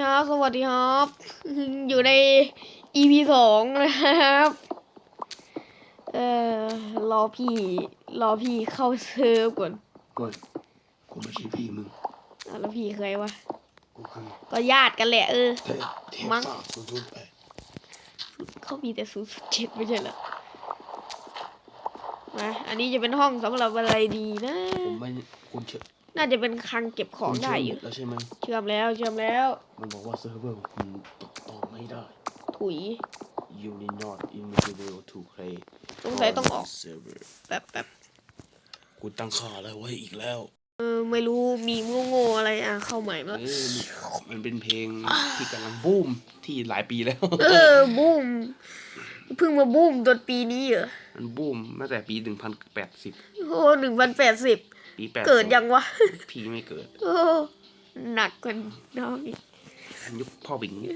ครับสวัสดีครับ อยู่ใน EP สองนะครับ เอ่อรอพี่ รอพี่เข้าเซิร์ฟก่อนเฮ้ยกูไม่ใช่พี่มึงอะแล้วพี่เคยวะ กูข้างก็ญาติกันแหละเออ เทพเทพมั้ง สามศูนย์ศูนย์แปดเขามีแต่ศูนย์เจ็ดไม่ใช่เหรอมาอันนี้จะเป็นห้องสำหรับอะไรดีนะ ผมไม่คุณเชื่อ น่าจะเป็นคลังเก็บของคุณได้เชื่ออหมยู่ดแล้วใช่ไหมเชื่อมแล้วเชื่อมแล้ว มันบอกว่าเซิร์ฟเวอร์ของคุณตกต่อไม่ได้ ถุย you need not enable to play สงสัยต้องออก on server แบบแบบกูตั้งค่าอะไรไว้อีกแล้ว เออไม่รู้มีโง่ๆอะไรอะเข้าใหม่มาเออมันเป็นเพลงที่กำลังบูมที่หลายปีแล้ว เออบูมเพิ่งมาบูมตอนปีนี้เหรอมันบูมตั้งแต่ปีหนึ่งพันแปดสิบโอ้หนึ่งพันแปดสิบ ปีแปดเกิดยังวะ พี่ไม่เกิด โอ้หนักกว่าน้องอีกยุคพ่อบิงเนี่ย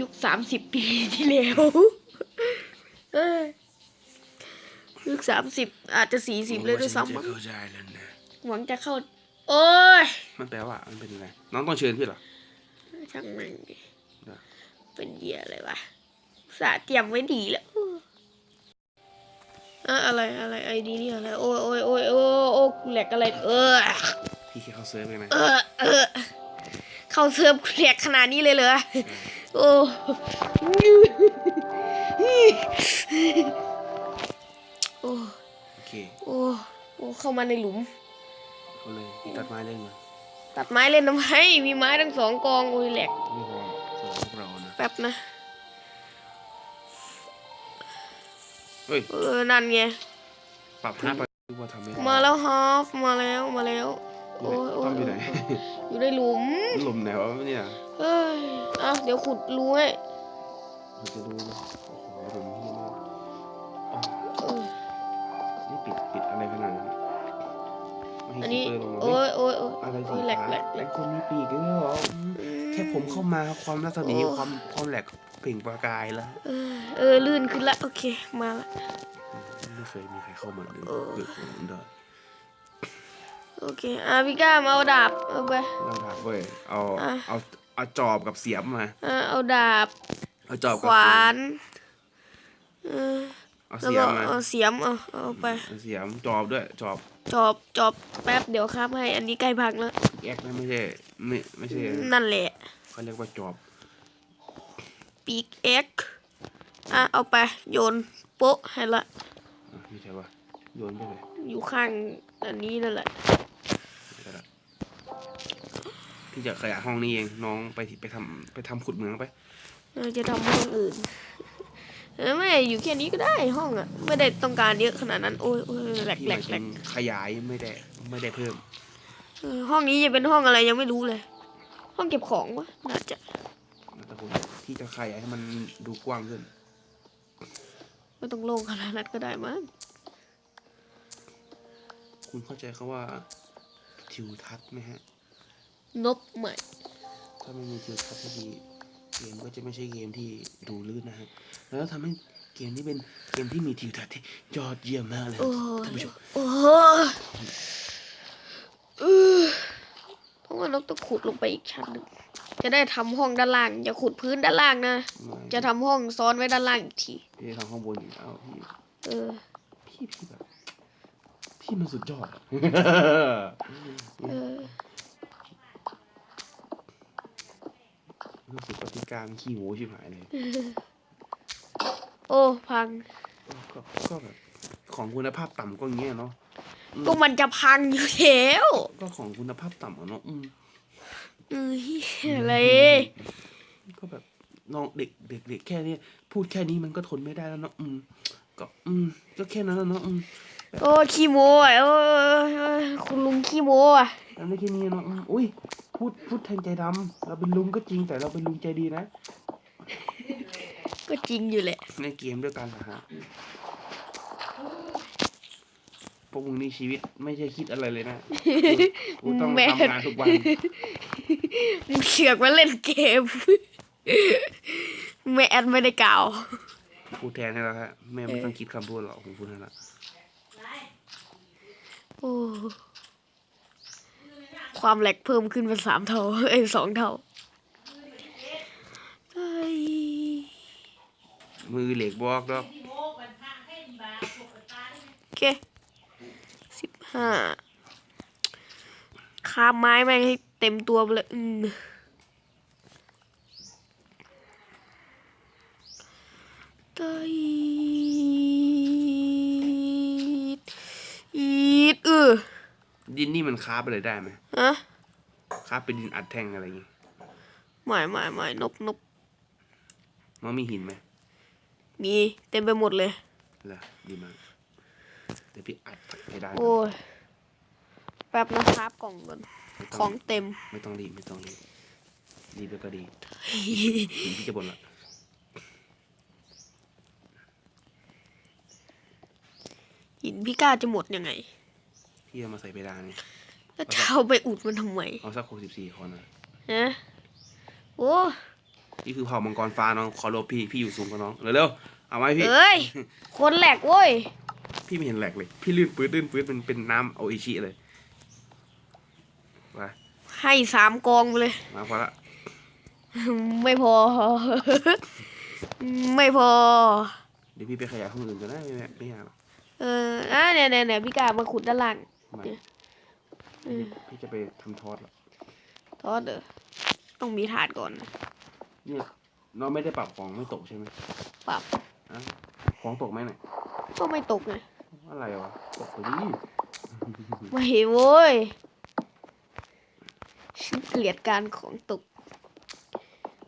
ยุคสามสิบปีที่แล้วเออยุคสามสิบอาจจะสี่สิบเลยด้วยซ้ำมั้งเข้าใจแล้วนะหวังจะเข้า โอ้ย มันแปลว่า มันเป็นอะไร น้องต้องเชิญพี่เหรอ ช่างมันดิได้เป็นเหี้ยอะไรวะอุตสาห์เตรียมไว้ดีแล้ว อะอะไรอะไรไอดีนี่อะไรโอ้ยโอ้ยโอ้ยโอ้ยโอ้ยแหลกอะไรเออพี่แค่เข้าเซิร์ฟเองนะเออเออเข้าเซิร์ฟแหลกขนาดนี้เลยเหรอโอ้โอ้โอเคโอ้โอ้เข้ามาในหลุมเขาเลยตัดไม้เล่นมาตัดไม้เล่นทำไมมีไม้ทั้งสองกองโอ้ยแหลกไม่พอสำหรับพวกเรานะแป๊บนะ เฮ้ย เออ นั่นไง ปรับห้าไปดูว่าทำไม่ได้มาแล้วฮอฟมาแล้วมาแล้ว โอ้ยโอ้ต้อยงอยู่ไหน อยู่ในหลุม หลุมไหนวะเนี่ยเฮ้ยอะเดี๋ยวขุดรูให้มันจะดูนะโอ้โหหลุมที่มากอะเออนี่ปิดปิดอะไรขนาดนั้นไม่อันให้นี้ คิปเปอร์ลงมาโอ้เฮ้ยยโอ้ยโอ้ย อะไรโอ้สียแหลกฟ้าแหลกแหลแล้กวคนมีปีกด้วยเหรอ อืม แค่ผมเข้ามาความรัศมีโอ้ ความความแหลก เปล่งประกายแล้วเออเออลื่นขึ้นละโอเคมาละไม่เคยมีใครเข้ามาเลยโอ้เกิดผมได้โอเคอะพี่ก้ามาเอาดาบเอาไปเราถักเว้ยเอาเอาเอาจอบกับเสียมมาอะเอาดาบเอาจอบขวานเออเอาแล้วเสียก็มมาเอาเสียมเอาเอาไปเอาเสียมจอบด้วยจอบจอบจอบแป๊บเดี๋ยวครับให้อันนี้ใกล้พักแล้วแยกไม่ใช่ไม่ไม่ใช่นั่นแหละเขาเรียกว่าจอบ ปีกเอ็กอะเอาไปโยนโป๊ะให้ละอะไม่ใช่ว่าโยนไปเลยอยู่ข้างอันนี้นั่นแหละไม่ได้ละพี่จะขยายห้องนี้เองน้องไปที่ไปทำไปทำขุดเหมืองไปเราจะทำห้องอื่นเออไม่อยู่แค่นี้ก็ได้ห้องอะ ไม่ได้ต้องการเยอะขนาดนั้น โอ้ยโอ้ยแหลกพี่แหลหมากยแหลถึกงขยายไม่ได้ไม่ได้เพิ่มเออห้องนี้จะเป็นห้องอะไรยังไม่รู้เลย ห้องเก็บของวะน่าจะแต่ผม ที่จะขยายให้มันดูกว้างขึ้นไม่ต้องโล่งขนาดนั้นก็ได้มั้งคุณเข้าใจเขาว่าทิวทัศน์ไหมฮะ นบใหม่ ถ้าไม่มีทิวทัศน์ที่ดีเกมก็จะไม่ใช่เกมที่ดูลื่นนะฮะ แล้วทำให้เกมนี้เป็นเกมที่มีทิวทัศน์ที่ยอดเยี่ยมมากเลยโอ้ท่านผู้ชมโอ้เออเพราะว่านกต้องขุดลงไปอีกชั้นหนึ่ง จะได้ทำห้องด้านล่างอย่าขุดพื้นด้านล่างนะ จะทำห้องซ้อนไว้ด้านล่างอีกทีพี่ทำข้างบนอยู่แล้วพี่เออพี่พี่แบบพี่มันสุดยอดอะเออรู้สึกว่าพี่การขี้โม้ชิบหายเลยโอ้พังก็ก็แบบของคุณภาพต่ำก็อย่างเงี้ยเนาะอืมก็มันจะพังอยู่แล้วก็ของคุณภาพต่ำอะเนาะอืมเอ อเหี้ยอะไร ก็แบบน้องเด็กเด็กเด็กแค่นี้พูดแค่นี้มันก็ทนไม่ได้แล้วเนาะอืมก็อืมก็แค่นั้นแล้วเนาะอืมโอ้ขี้โมอะโอ้ยโอ้ยคุณลุงขี้โมอะทำได้แค่นี้เนาะอืมอุ้ยพูดพูดแทนใจดำเราเป็นลุงก็จริงแต่เราเป็นลุงใจดีนะ ก็จริงอยู่แหละ ในเกมด้วยกันนะฮะพวกมึงนี่ชีวิตไม่ใช่คิดอะไรเลยนะ กูกูต้องแม่ทำงานทุกวันมึง เชือกมาเล่นเกม แม่แอดไม่ได้กล่าวพูดแทนให้แล้วฮะแม่ไม่ต้องคิดคำพูดหรอกผมพูดให้ละโอ้ความแหลกเพิ่มขึ้นเป็นสามเท่าเอ้สองเท่ามือเหล็กบอกดอกโอเคสิบห้าข้ามไม้ไหม เต็มตัวไปเลยอืมกอีดอีดเออดินนี่มันคาบอะไรได้ไหมฮะคาบเป็นดินอัดแท่งอะไรอย่างงี้ไม่ไม่ไม่นกนกมันมีหินไหมมีเต็มไปหมดเลยเหรอดีมากเดี๋ยวพี่อัดให้ได้ โอ้ยแป๊บนะครับกล่องก่อนไม่ ขต้องเต็ม ไม่ต้องรีบไม่ต้องรีบรีบไปก็ดีหินพี่จะบ่นละหินพี่ก้าจะหมดยังไง พี่เอามาใส่เพดานนี่แล้วจะเอาไปอุดมันทำไมเอาสักหกสิบสี่คนนะฮะโอ้นี่คือเผ่ามังกรฟ้าน้องขอรบพี่พี่อยู่สูงกว่าน้องเร็วๆเอาไหมพี่เอ้ยคนแหลกเว้ยพี่ไม่เห็นแหลกเลย พี่ลื่นปื้ดลื่นปื้ดมันเป็นน้ำโออิชิเลยไป ให้สามกองไปเลย มาพอละ ไม่พอ ไม่พอ เดี๋ยวพี่ไปขยายห้องอื่นก็ได้ไม่ไม่ไม่ยากหรอกเอออะเนี่ยเนี่ยเนี่ยพี่ก้ามาขุดด้านล่าง ไม่เออ พี่จะไปทำทอดละทอดเด้อต้องมีถาดก่อนเนี่ยน้องไม่ได้ปรับของไม่ตกใช่ไหมปรับอะของตกไหมเนี่ยก็ไม่ตกไงอะไรวะตกไปดิไม่โว้ย ฉันเกลียดการของตก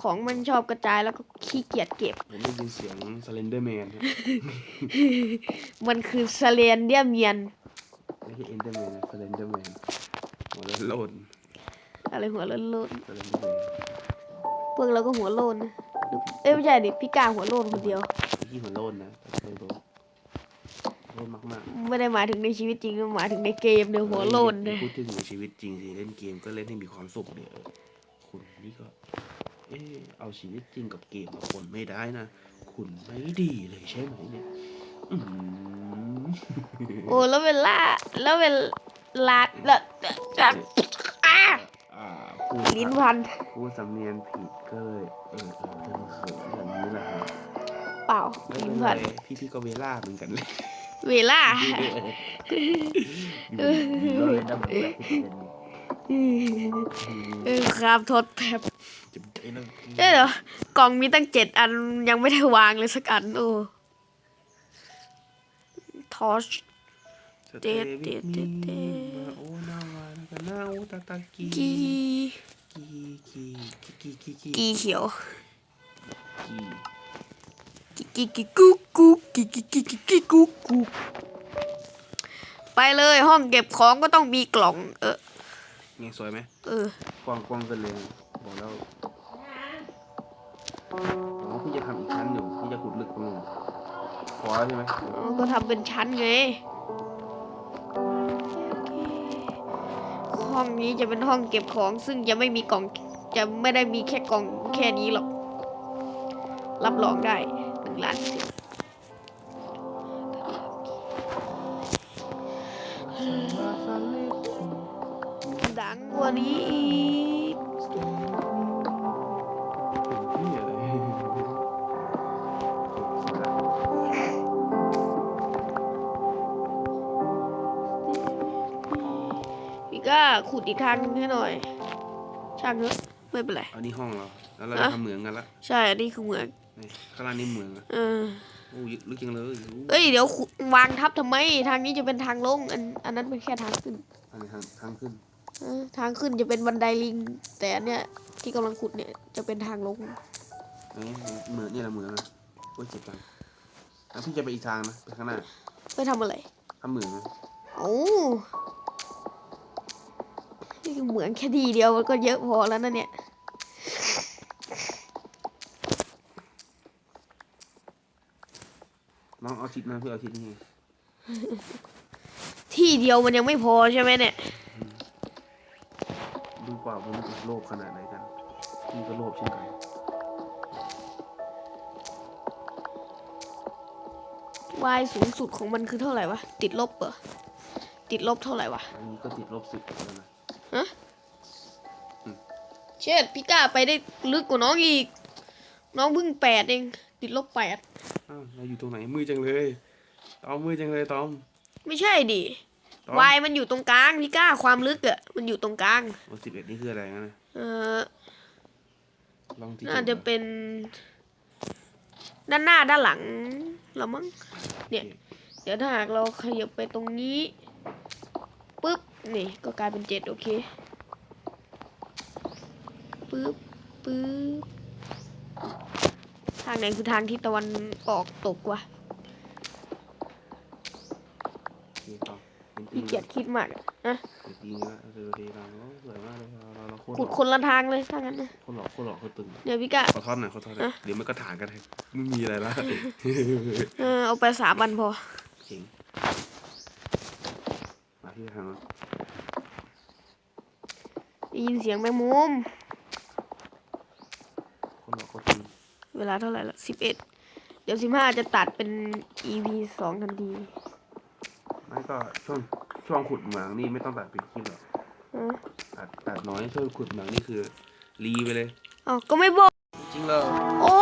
ของมันชอบกระจายแล้วก็ขี้เกียจเก็บ ผมได้ยินเสียงสเลนเดอร์แมนมันคือสเลนเดียเมียนไม่ใช่เอนเดอร์แมนสเลนเดอร์แมนหัวโลนอะไรหัวโล้นสเลนเดอร์แมนๆพวกเราก็หัวโล้นนะเอ้ยไม่ใช่ดิพี่กาหัวโล้นคนเดียวพี่หัวโลนนะแต่เคยโดนโล นมากๆไม่ได้หมายถึงในชีวิตจริงหมายถึงในเกมเดียวหัวโล้นเลเลยพูดถึงในชีวิตจริงสิเล่นเกมก็เล่นให้มีความสุขเนี่ยเออคุณนี่ก็ เออเอาชีวิตจริงกับเกมมาคนไม่ได้นะ คุณไม่ดีเลยใช่ไหมเนี่ยอืมโอ้แล้วเวลาแล้วเวลาแล้วอะอ่าพูดลิ้นพันพูดสำเนียงผิดก็เลยเออเออเออเขินแบบนี้แหละครับเปล่าไม่ลิ้เป็นนพันไรพี่พี่ก็เวล่าเหมือนกันเลย เวลาครับทดแป๊บเดี๋ยวกล่องมีตั้งเจ็ดอันยังไม่ได้วางเลยสักอันโอ้ทอชเตย์วิเด็ดเด็ดเด็ดโอ้นาวานะกันนาโอตาตากีกีกีกีกีกีกีเขียวกี กิกิกิกุ๊กกุ๊กกิกิกิกิกิกุ๊กกุ๊กไปเลยห้องเก็บของก็ต้องมีกล่อง เออไงสวยไหมเออกว้างกว้างกันเลยบอกแล้วอ๋อพี่จะทำอีกชั้นอยู่พี่จะขุดลึกตรงนู้นพอแล้วใช่ไหมก็ทำเป็นชั้นไงห้องนี้จะเป็นห้องเก็บของ ซึ่งจะไม่มีกล่องจะไม่ได้มีแค่กล่องแค่นี้หรอก รับรองได้หนึ่ งล้านเปอร์เซ็นต์ดังกว่านี้อีกพี่อะไรพี่ก็ขุดอีกทางนึงให้หน่อย ช่างเถอะไม่เป็นไร อันนี้ห้องเรา แล้วเราอะจะทำเหมืองกันละ ใช่ อันนี้คือเหมือง นี่ข้างล่างนี่เหมืองอะเออโอ้ยลึกจังเลยอู้เอ้ยเดี๋ยวขุดวางทับทำไม ทางนี้จะเป็นทางลงอันอันนั้นเป็นแค่ทางขึ้นอันนี้ทางทางขึ้นเออทางขึ้นจะเป็นบันไดลิง แต่อันเนี้ยที่กำลังขุดเนี่ยจะเป็นทางลง เอ้ยเหมืองนี่แหละเหมืองนะโอ้ยเจ็บจังแล้วพี่จะไปอีกทางนะไปข้างหน้าไปทำอะไรทำเหมืองนะโอ้นี่คือเหมืองแค่ทีเดียวมันก็เยอะพอแล้วนะเนี่ย น้องเอาทิศมาเพื่อเอาทิศนี่ไงที่เดียวมันยังไม่พอใช่ไหมเนี่ย ดูกว่ามันจะโลภขนาดไหนกันพี่ก็โลภเช่นกันวายสูงสุดของมันคือเท่าไหร่วะ ติดลบเหรอ ติดลบเท่าไหร่วะ อันนี้ก็ติดลบสิบแล้วนะ ฮะเชิดพี่ก้าไปได้ลึกกว่าน้องอีก น้องเพิ่งแปดเอง ติติดลบแปด อ้าวเราอยู่ตรงไหนมือจังเลยตอมมือจังเลยตอมไม่ใช่ดิตอมวายมันอยู่ตรงกลางพี่ก้าความลึกอะมันอยู่ตรงกลาง โอ้สิบเอ็ดนี่คืออะไรงั้นนะเออลองที่น่าจะเป็น ด้านหน้าด้านหลังเรามั้งเนี่ย เดี๋ยวถ้าหากเราขยับไปตรงนี้ปุ๊บนี่ก็กลายเป็นเจ็ดโอเคปุ๊บปุ๊บ ทางไหนคือทางที่ตะวันออกตกวะนี่ตอมเป็นตีพี่นเกียจคิดมากอะนะเป็นตีนละเออดีเราสวยมากเลยเราเราเราโคตรหขุดล่อคนละทางเลยถ้างั้นนะโคตรหล่อโคตรหล่อโคตรตึงเดี๋ยวพี่ก้าขอทอดหน่อยขอทอดหน่อยเดี๋ยวมันก็ถางกันให้ไม่มีอะไรละเออเอาไปสามวันพอ เจ๋งมาที่ทางนั้นได้ยินเสียงแมงมุม โคตรหล่อโคตรตึง เวลาเท่าไหร่ละสิบเอ็ดเดี๋ยวสิบห้าจะตัดเป็น EP สองทันทีไม่ก็ช่วงช่วงขุดเหมืองนี่ไม่ต้องตัดเป็นคลิปหรอกเออตัดตัดน้อยช่วงขุดเหมืองนี่คือรีไปเลย เอ้าก็ไม่บอก จริงเลยโอ้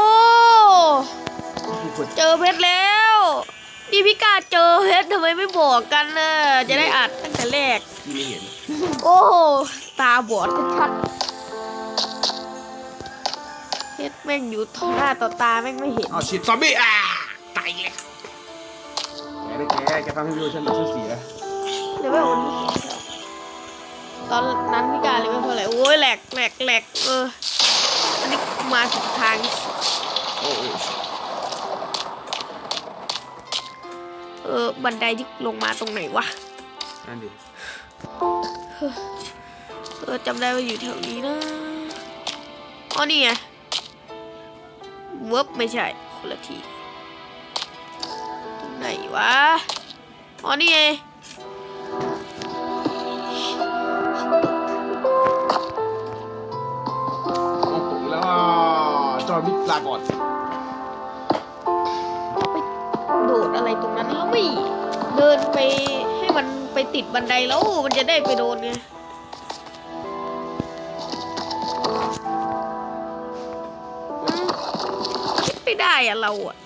ที่ขุดเจอเพชรแล้วนี่พี่กาเจอเพชรทำไมไม่บอกกันน่ะจะได้อัดตั้งแต่แรกที่ไม่เห็น โอ้โหตาบอดชัดเพชร แม่งอยู่ต่อหน้าต่อตาแม่งไม่เห็นอ๋อชิดซอมบี้อ่าตายเลยแกได้แกแกทำให้วิวฉันฉันเสียเลเวลวันนี้ตอนนั้นพี่กาเลเวลเท่าไหร่โอ้ยแหลกแหลกแหลกเอออันนี้มาถึงทางโอ้โอ้เออบันไดที่ลงมาตรงไหนวะนั่นดิเออจำได้ว่าอยู่แถวนี้นะอ๋อนี่ไง เวิร์บไม่ใช่คนละทีตรงไหนวะอ๋อนี่ไงโอ้โหแล้วอะจอห์นวิกลาก่อนโดดอะไรตรงนั้นแล้วไม่เดินไปให้มันไปติดบันไดแล้วมันจะได้ไปโดนไง ไม่ได้อะเราอะ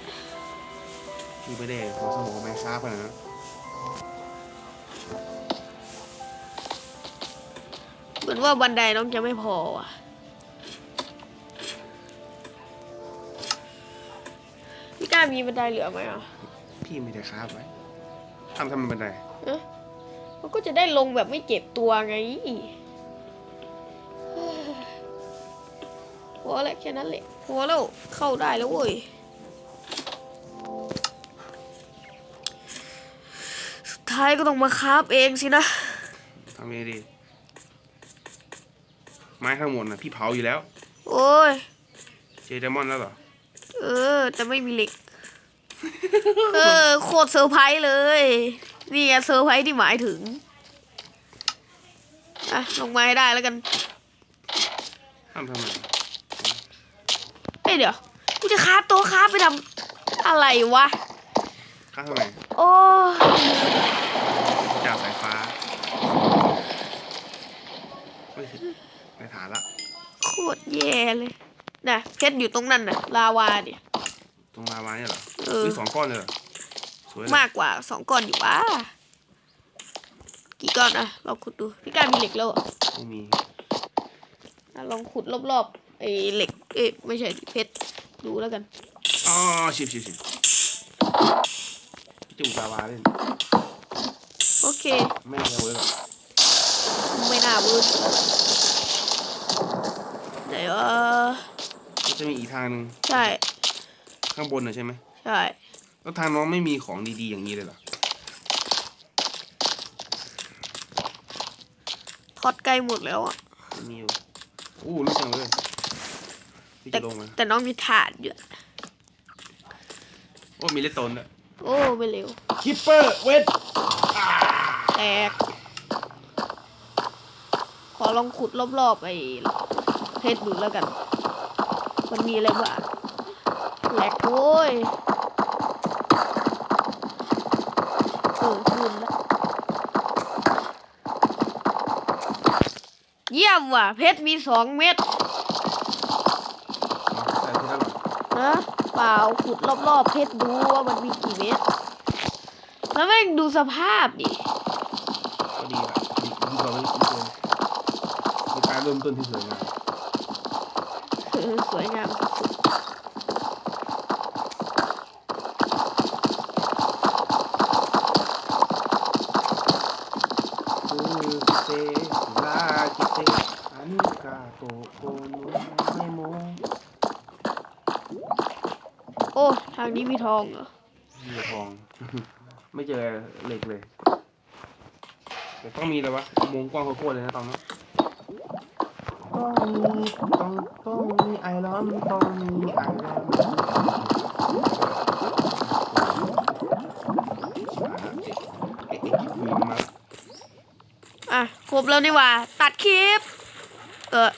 พี่ไม่ได้หัวสมองไม่ช้าขนาดนั้นเหมือนว่าบันไดน้องจะไม่พอว่ะพี่ก้ามีบันไดเหลือไหมอะพี่ไม่ได้ค้าบไว้ทำทำเป็นบันไดเอ๊ะมันก็จะได้ลงแบบไม่เจ็บตัวไง พอแล้วแค่นั้นแหละพอแล้วเข้าได้แล้วเว้ยสุดท้ายก็ต้องมาคราฟเองสินะทำยังไงดีไม้ข้างบนนะพี่เผาอยู่แล้ว โอ้ยเจอไดมอนด์แล้วเหรอ เออ แต่ไม่มีเหล็ก เออ โคตรเซอร์ไพรส์เลย นี่ไงเซอร์ไพรส์ที่หมายถึง อะ ลงมาให้ได้แล้วกันทำทำไม เอ้ยเดี๋ยวกูจะคราฟตัวคราฟไปทำอะไรวะค้าทำไมโอ้ยจากสายฟ้าไม่ใช่ในฐานละ โคตรแย่เลยนะเพชรอยู่ตรงนั้นน่ะ ลาวาเนี่ย ตรงลาวาเนี่ยเหรอเออ มีสองก้อนเลยเหรอ สวยเลยมากกว่าสองก้อนอยู่วะกี่ก้อนอะเราขุดดู พี่การมีเหล็กแล้วเหรอไม่มี อะลองขุดรอบๆ ไอ้เหล็ก เอ้ยไม่ใช่เพชร ดูแล้วกัน อ๋อชิบชิบชิบจุ่มลาวาเล่นโอเค ไม่เอาเลยหรอกไม่น่าเวิร์กไหนวะมันจะมีอีกทางหนึ่งใช่ ข้างบนน่ะใช่ไหมใช่ แล้วทางน้องไม่มีของดีๆอย่างนี้เลยเหรอทอดใกล้หมดแล้วอะไม่มีอยู่อู้ลูกจังเลย พี่แต่จะลงมาแต่น้องมีถาดอยู่อะโอ้มีเลตโตนด้วยโอ้ไม่เร็ว คิปเปอร์เวทแตก ขอลองขุดรอบๆไอ้เพชรดูแล้วกัน มันมีอะไรบ้างแหลกโว้ยเออขึ้นแล้วเยี่ยมว่ะ เพชรมีสองเม็ดใส่ที่ นั่นหรอนะเปล่าขุดรอบๆเพชรดูว่ามันมีกี่เม็ดแล้วแม่งดูสภาพดิก็ดีละดีดีกว่าไม่ดีเลยเป็นการเริ่มต้นที่สวยงามเออสวยงามสุดคือเซลากิเตอานิกาโตโกโนเนโม ๆโอ้ ทางนี้มีทองเหรอเหยื่อทอง ไม่เจอเหล็กเลยแต่ต้องมีแล้ววะอุโมงค์กว้างโคตรๆเลยนะตอนนั้นต้องมีต้องต้องมีไอรอนต้องมีไอรอนเอ๊ะเอ๊ะมีมาอะครบแล้วนี่หว่า ตัดคลิป เออ